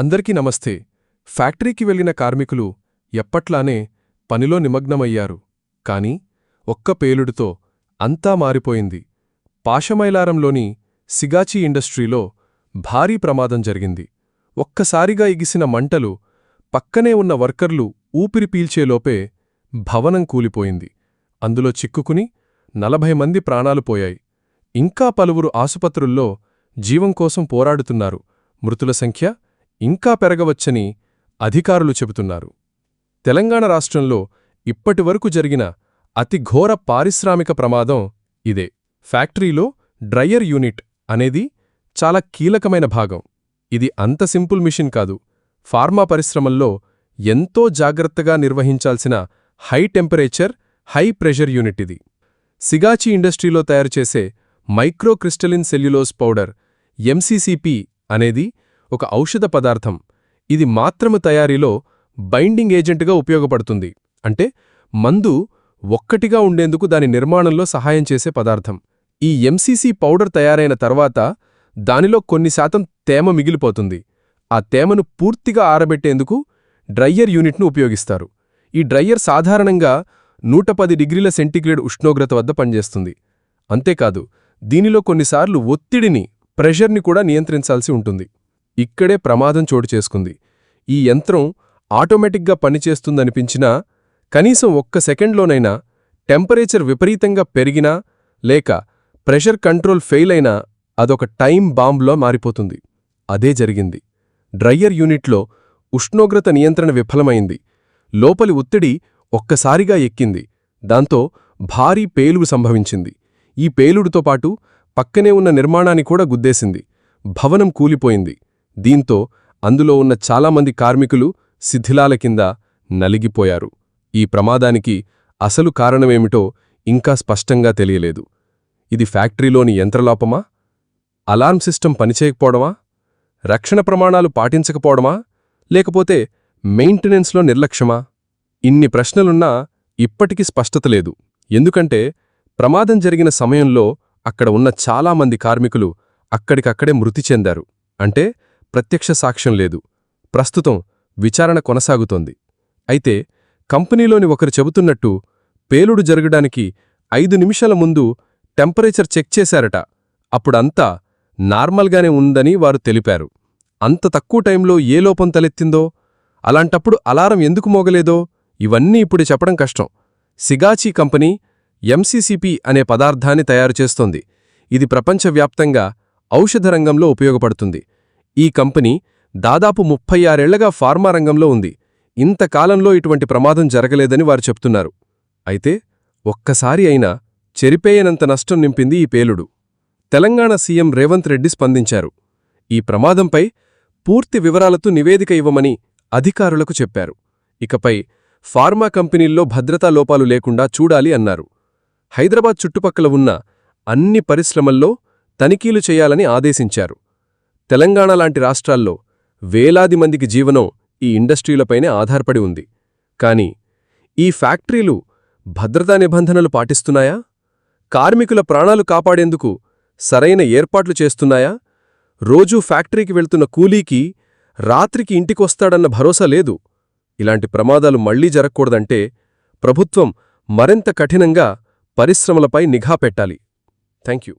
అందరికీ నమస్తే. ఫ్యాక్టరీకి వెళ్ళిన కార్మికులు ఎప్పట్లానే పనిలో నిమగ్నమయ్యారు. కాని ఒక్క పేలుడుతో అంతా మారిపోయింది. పాషమైలారంలోని సిగాచి ఇండస్ట్రీలో భారీ ప్రమాదం జరిగింది. ఒక్కసారిగా ఇగిసిన మంటలు పక్కనే ఉన్న వర్కర్లు ఊపిరి పీల్చేలోపే భవనం కూలిపోయింది. అందులో చిక్కుకుని నలభై మంది ప్రాణాలు పోయాయి. ఇంకా పలువురు ఆసుపత్రుల్లో జీవం కోసం పోరాడుతున్నారు. మృతుల సంఖ్య ఇంకా పెరగవచ్చని అధికారులు చెబుతున్నారు. తెలంగాణ రాష్ట్రంలో ఇప్పటివరకు జరిగిన అతి ఘోర పారిశ్రామిక ప్రమాదం ఇదే. ఫ్యాక్టరీలో డ్రయర్ యూనిట్ అనేది చాలా కీలకమైన భాగం. ఇది అంత సింపుల్ మిషన్ కాదు. ఫార్మా పరిశ్రమల్లో ఎంతో జాగ్రత్తగా నిర్వహించాల్సిన high temperature high pressure unit ఇది. సిగాచి ఇండస్ట్రీలో తయారుచేసే మైక్రోక్రిస్టలిన్ సెల్యులోస్ పౌడర్ ఎంసీసీపీ అనేది ఒక ఔషధ పదార్థం. ఇది మాత్రము తయారీలో బైండింగ్ ఏజెంట్గా ఉపయోగపడుతుంది. అంటే మందు ఒక్కటిగా ఉండేందుకు దాని నిర్మాణంలో సహాయం చేసే పదార్థం. ఈ ఎంసీసీ పౌడర్ తయారైన తర్వాత దానిలో కొన్ని శాతం తేమ మిగిలిపోతుంది. ఆ తేమను పూర్తిగా ఆరబెట్టేందుకు డ్రయ్యర్ యూనిట్ను ఉపయోగిస్తారు. ఈ డ్రయ్యర్ సాధారణంగా నూట పది డిగ్రీల సెంటిగ్రేడ్ ఉష్ణోగ్రత వద్ద పనిచేస్తుంది. అంతేకాదు దీనిలో కొన్నిసార్లు ఒత్తిడిని ప్రెషర్ని కూడా నియంత్రించాల్సి ఉంటుంది. ఇక్కడే ప్రమాదం చోటు చేసుకుంది. ఈ యంత్రం ఆటోమేటిక్గా పనిచేస్తుందనిపించినా కనీసం ఒక్క సెకండ్లోనైనా టెంపరేచర్ విపరీతంగా పెరిగినా లేక ప్రెషర్ కంట్రోల్ ఫెయిల్ అయినా అదొక టైం బాంబ్లో మారిపోతుంది. అదే జరిగింది. డ్రయ్యర్ యూనిట్లో ఉష్ణోగ్రత నియంత్రణ విఫలమైంది. లోపలి ఒత్తిడి ఒక్కసారిగా ఎక్కింది. దాంతో భారీ పేలుడు సంభవించింది. ఈ పేలుడుతో పాటు పక్కనే ఉన్న నిర్మాణాన్ని కూడా గుద్దేసింది. భవనం కూలిపోయింది. దీంతో అందులో ఉన్న చాలామంది కార్మికులు శిథిలాల కింద నలిగిపోయారు. ఈ ప్రమాదానికి అసలు కారణమేమిటో ఇంకా స్పష్టంగా తెలియలేదు. ఇది ఫ్యాక్టరీలోని యంత్రలోపమా? Alarm system పనిచేయకపోవడమా? రక్షణ ప్రమాణాలు పాటించకపోవడమా? లేకపోతే మెయింటెనెన్స్లో నిర్లక్ష్యమా? ఇన్ని ప్రశ్నలున్నా ఇప్పటికీ స్పష్టత లేదు. ఎందుకంటే ప్రమాదం జరిగిన సమయంలో అక్కడ ఉన్న చాలామంది కార్మికులు అక్కడికక్కడే మృతి చెందారు. అంటే ప్రత్యక్ష సాక్ష్యం లేదు. ప్రస్తుతం విచారణ కొనసాగుతోంది. అయితే కంపెనీలోని ఒకరు చెబుతున్నట్టు పేలుడు జరగడానికి ఐదు నిమిషాల ముందు టెంపరేచర్ చెక్ చేశారట. అప్పుడంతా నార్మల్గానే ఉందని వారు తెలిపారు. అంత తక్కువ టైంలో ఏ లోపం తలెత్తిందో అలాంటప్పుడు అలారం ఎందుకు మోగలేదో ఇవన్నీ ఇప్పుడు చెప్పడం కష్టం. సిగాచీ కంపెనీ ఎంసీసీపీ అనే పదార్థాన్ని తయారు చేస్తోంది. ఇది ప్రపంచవ్యాప్తంగా ఔషధ రంగంలో ఉపయోగపడుతుంది. ఈ కంపెనీ దాదాపు ముప్పై ఆరేళ్ళగా ఫార్మా రంగంలో ఉంది. ఇంతకాలంలో ఇటువంటి ప్రమాదం జరగలేదని వారు చెప్తున్నారు. అయితే ఒక్కసారి అయినా చెరిపేయనంత నష్టం నింపింది ఈ పేలుడు. తెలంగాణ సీఎం రేవంత్ రెడ్డి స్పందించారు. ఈ ప్రమాదంపై పూర్తి వివరాలతో నివేదిక ఇవ్వమని అధికారులకు చెప్పారు. ఇకపై ఫార్మా కంపెనీల్లో భద్రతా లోపాలు లేకుండా చూడాలి అన్నారు. హైదరాబాద్ చుట్టుపక్కల ఉన్న అన్ని పరిశ్రమల్లో తనిఖీలు చేయాలని ఆదేశించారు. తెలంగాణ లాంటి రాష్ట్రాల్లో వేలాది మందికి జీవనం ఈ ఇండస్ట్రీలపైనే ఆధారపడి ఉంది. కాని ఈ ఫ్యాక్టరీలు భద్రతా నిబంధనలు పాటిస్తున్నాయా? కార్మికుల ప్రాణాలు కాపాడేందుకు సరైన ఏర్పాట్లు చేస్తున్నాయా? రోజూ ఫ్యాక్టరీకి వెళ్తున్న కూలీకి రాత్రికి ఇంటికొస్తాడన్న భరోసా లేదు. ఇలాంటి ప్రమాదాలు మళ్ళీ జరగకూడదంటే ప్రభుత్వం మరింత కఠినంగా పరిశ్రమలపై నిఘా పెట్టాలి. Thank you